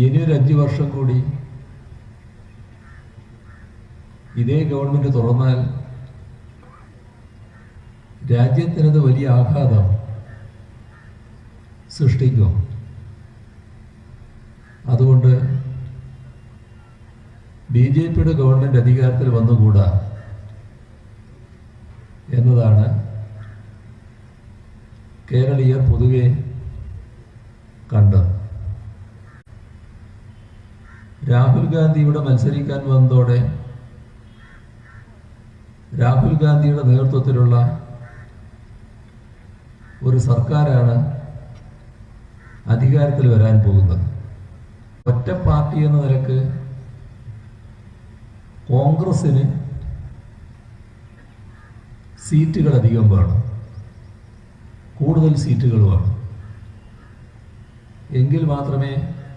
ഇനിയൊരു അഞ്ച് വർഷം കൂടി ഇതേ ഗവൺമെന്റ് തുറന്നാൽ രാജ്യത്തിനത് വലിയ ആഘാതം സൃഷ്ടിക്കും. അതുകൊണ്ട് ബി ജെ പിയുടെ ഗവൺമെന്റ് അധികാരത്തിൽ വന്നുകൂടാ എന്നതാണ് കേരളീയർ പൊതുവെ കണ്ടത്. രാഹുൽ ഗാന്ധി ഇവിടെ മത്സരിക്കാൻ വന്നതോടെ രാഹുൽ ഗാന്ധിയുടെ നേതൃത്വത്തിലുള്ള ഒരു സർക്കാരാണ് അധികാരത്തിൽ വരാൻ പോകുന്നത്. ഒറ്റ പാർട്ടി എന്ന നിലയ്ക്ക് കോൺഗ്രസിന് സീറ്റുകൾ അധികം വേണം കൂടുതൽ സീറ്റുകൾ വേണം എങ്കിൽ മാത്രമേ